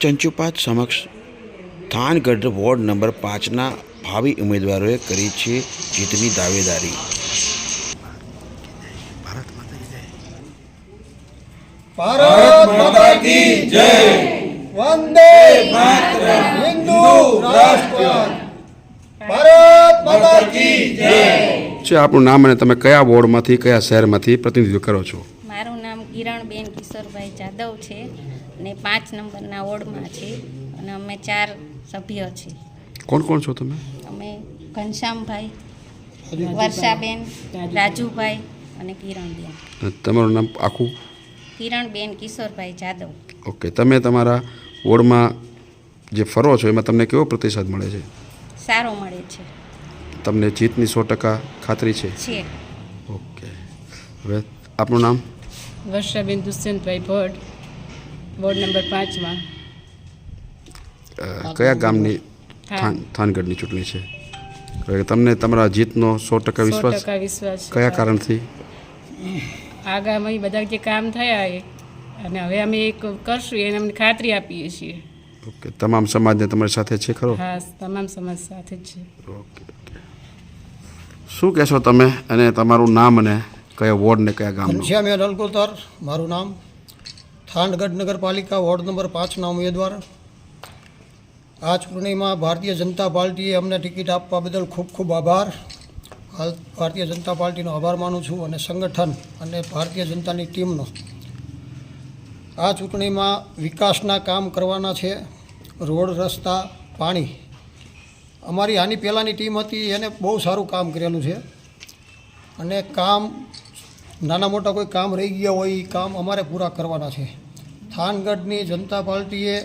ચંચુપાત સમક્ષ Thangadh ward number પાંચના ભાવિ ઉમેદવારોએ કરી છે જીતની દાવેદારી. ભારત માતા કી જય. વંદે માતરમ. હિન્દુ રાષ્ટ્ર. ભારત માતા કી જય. છે આપણું નામ અને તમે કયા વોર્ડમાંથી કયા શહેરમાંથી પ્રતિનિધિત્વ કરો છો? મારું નામ કિરણબેન કિશોરભાઈ જાદવ છે. અને પાંચ નંબરના વોર્ડમાં છે અને અમે ચાર સભ્ય છીએ કોણ કોણ છો તમે? અમે ઘનશ્યામભાઈ વર્ષાબેન રાજુભાઈ અને કિરણબેન. તમારું નામ આખું? કિરણબેન કિશોરભાઈ જાદવ. ઓકે તમે તમારા વોર્ડમાં જે ફરો છો એમાં તમને કેવો પ્રતિસાદ મળે છે? સારો મળે છે. તમને જીતની સો ટકા ખાતરી છે? છે. ઓકે. હવે આપનું નામ? વર્ષાબેન દુષ્યંતભાઈ ભટ્ટ. વોર્ડ નંબર પાંચમાં. કયા ગામની થાનગઢની ચૂંટણી છે? તમને તમારા જીતનો સો ટકા વિશ્વાસ વિશ્વાસ કયા કારણથી? આગામી બધા જે કામ થયા એ અને હવે અમે એક કરશું એને અમને ખાતરી આપીએ છીએ. ઓકે તમામ સમાજને તમારી સાથે છે ખરો? હા તમામ સમાજ સાથે જ છે. ઓકે. ઓકે શું કહેશો તમે અને તમારું નામ અને કયા વોર્ડ ને કયા ગામ ઘનશ્યામ એન અલકોતર મારું નામ. થાનગઢ નગરપાલિકા વોર્ડ નંબર પાંચના ઉમેદવાર. આ ચૂંટણીમાં ભારતીય જનતા પાર્ટીએ અમને ટિકિટ આપવા બદલ ખૂબ ખૂબ આભાર. ભારતીય જનતા પાર્ટીનો આભાર માનું છું અને સંગઠન અને ભારતીય જનતાની ટીમનો. આ ચૂંટણીમાં વિકાસના કામ કરવાના છે, રોડ, રસ્તા, પાણી. અમારી આની પહેલાંની ટીમ હતી, એને બહુ સારું કામ કરેલું છે. અને કામ, નાના મોટા કોઈ કામ રહી ગયા હોય એ કામ અમારે પૂરા કરવાના છે. થાનગઢની જનતા પાર્ટીએ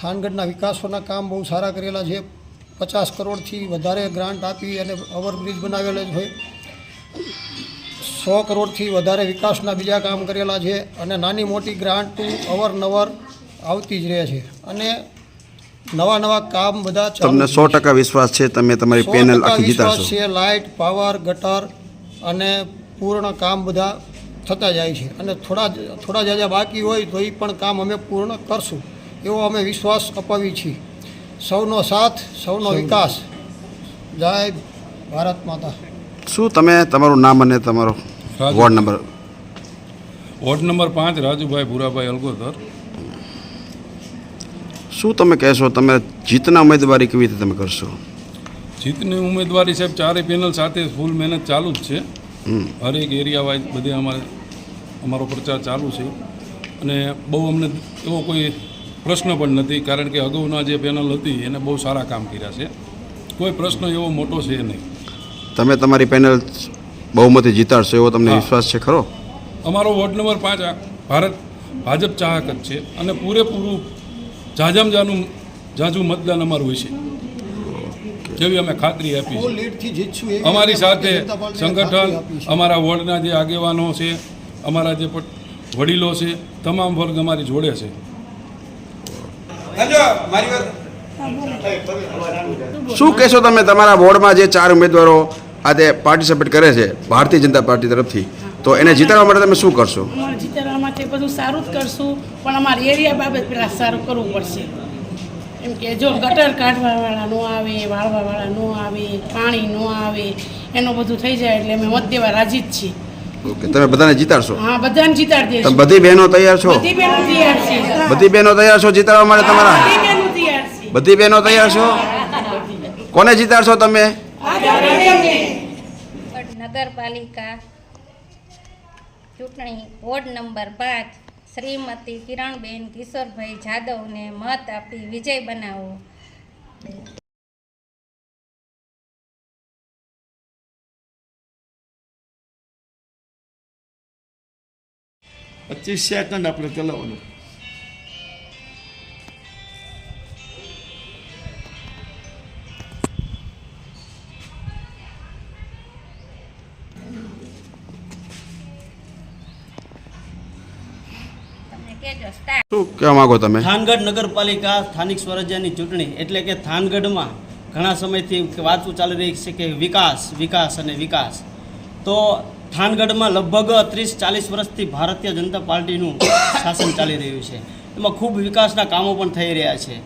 થાનગઢના વિકાસોના કામ બહુ સારા કરેલા છે. પચાસ કરોડથી વધારે ગ્રાન્ટ આપી અને ઓવરબ્રિજ બનાવેલા છે. સો કરોડથી વધારે વિકાસના બીજા કામ કરેલા છે અને નાની મોટી ગ્રાન્ટ અવરનવર આવતી જ રહે છે. અને નવા નવા કામ બધા તમને સો ટકા વિશ્વાસ છે? તમે તમારી પેનલ આખી વિશ્વાસ છે. લાઇટ પાવર ગટર અને પૂર્ણ કામ બધા થતા જાય છે. અને થોડા થોડા જાજા બાકી હોય તો એ પણ કામ અમે પૂર્ણ કરશું. એવો અમે વિશ્વાસ અપાવી છીએ. સૌનો સાથ સૌનો વિકાસ. જય ભારત માતા. શું તમે તમારું નામ અને તમારો વોર્ડ નંબર? વોર્ડ નંબર પાંચ રાજુભાઈ ભૂરાભાઈ અલગોધર શું તમે કહેશો તમે જીતના ઉમેદવારી કેવી રીતે તમે કરશો? જીતની ઉમેદવારી સાહેબ ચારે પેનલ સાથે ફૂલ મહેનત ચાલુ જ છે. હરેક એરિયા વાઇઝ બધે અમારે અમારો પ્રચાર ચાલુ છે. અને બહુ અમને એવો કોઈ પ્રશ્ન પણ નથી કારણ કે અગાઉના જે પેનલ હતી એને બહુ સારા કામ કર્યા છે. કોઈ પ્રશ્ન એવો મોટો છે નહીં. તમે તમારી પેનલ બહુમતી જીતાડશો એવો તમને વિશ્વાસ છે ખરો? અમારો વોર્ડ નંબર પાંચ ભારત ભાજપ ચાહક જ છે. અને પૂરેપૂરું જાજામ જાનું જાજુ મતદાન અમારું હોય છે. જેવી અમે ખાતરી આપી અમારી સાથે સંગઠન. અમારા વોર્ડના જે આગેવાનો છે અમારા જે વડીલો છે તમામ વર્ગ અમારી જોડે છે. શું કહેશો તમે? તમારા વોર્ડમાં જે ચાર ઉમેદવારો આજે પાર્ટિસિપેટ કરે છે ભારતીય જનતા પાર્ટી તરફથી તો એને જીતાડવા માટે તમે શું કરશો? જીતાડવા માટે બધું સારું જ કરશું પણ અમારી એરિયા બાબત પેલા સારું કરવું પડશે. એમ કે જો ગટર કાઢવાવાળા ન આવે વાળવાવાળા ન આવે પાણી ન આવે એનું બધું થઈ જાય એટલે અમે મત દેવા રાજી જ છીએ. ઓકે તમે બધાને જીતાડશો? હા બધાને જીતાડી તમે બધી બહેનો તૈયાર છો? બધી બહેનો તૈયાર છે. બધી બહેનો તૈયાર છો જીતાડવા માટે તમારા? બધી બહેનો તૈયાર છે. બધી બહેનો તૈયાર છો? કોને જીતાડશો તમે. નગરપાલિકા ચૂંટણી વોર્ડ નંબર પાંચ શ્રીમતી કિરણબેન કિશોરભાઈ જાદવને મત આપી વિજય બનાવો. પચીસ સેકન્ડ આપણે ચલાવવાનું શું કહેવા માંગો તમે? થાનગઢ નગરપાલિકા સ્થાનિક સ્વરાજ્યની ચૂંટણી એટલે કે થાનગઢમાં ઘણા સમયથી વાતો ચાલી રહી છે કે વિકાસ વિકાસ અને વિકાસ. તો થાનગઢમાં લગભગ ત્રીસ ચાલીસ વર્ષથી ભારતીય જનતા પાર્ટીનું શાસન ચાલી રહ્યું છે. એમાં ખૂબ વિકાસના કામો પણ થઈ રહ્યા છે.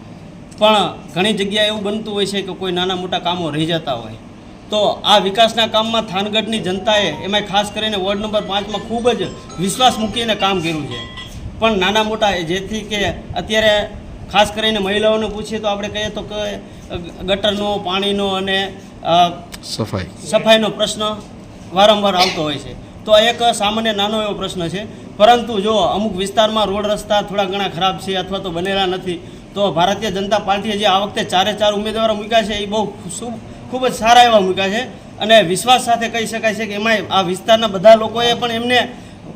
પણ ઘણી જગ્યાએ એવું બનતું હોય છે કે કોઈ નાના મોટા કામો રહી જતા હોય. તો આ વિકાસના કામમાં થાનગઢની જનતાએ એમાં ખાસ કરીને વોર્ડ નંબર પાંચમાં ખૂબ જ વિશ્વાસ મૂકીને કામ કર્યું છે. પણ નાના મોટા જેથી કે અત્યારે ખાસ કરીને મહિલાઓને પૂછીએ તો આપણે કહીએ તો કે ગટરનો પાણીનો અને સફાઈ. સફાઈનો પ્રશ્ન વારંવાર આવતો હોય છે. તો એક સામાન્ય નાનો એવો પ્રશ્ન છે. પરંતુ જો અમુક વિસ્તારમાં રોડ રસ્તા થોડા ઘણા ખરાબ છે અથવા તો બનેલા નથી, તો ભારતીય જનતા પાર્ટીએ જે આ વખતે ચારે ચાર ઉમેદવારો મૂક્યા છે, એ બહુ ખૂબ જ સારા એવા મૂક્યા છે. અને વિશ્વાસ સાથે કહી શકાય છે કે એમાંય આ વિસ્તારના બધા લોકોએ પણ એમને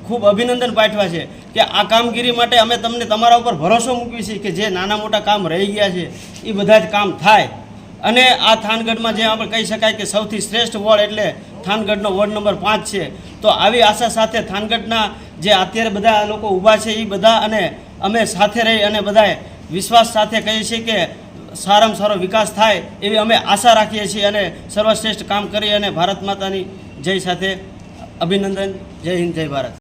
ખૂબ અભિનંદન પાઠવ્યા છે કે આ કામગીરી માટે અમે તમને તમારા ઉપર ભરોસો મૂકવી છે કે જે નાના મોટા કામ રહી ગયા છે, એ બધા જ કામ થાય. અને આ થાનગઢમાં જે આપણે કહી શકાય કે સૌથી શ્રેષ્ઠ વોર્ડ એટલે થાનગઢનો વોર્ડ નંબર પાંચ છે. તો આવી આશા સાથે થાનગઢના જે અત્યારે બધા લોકો ઊભા છે એ બધા અને અમે સાથે રહી અને બધાએ વિશ્વાસ સાથે કહીએ છીએ કે સારામાં સારો વિકાસ થાય એવી અમે આશા રાખીએ છીએ અને સર્વશ્રેષ્ઠ કામ કરી અને ભારત માતાની જય સાથે અભિનંદન. જય હિન્દ, જય ભારત.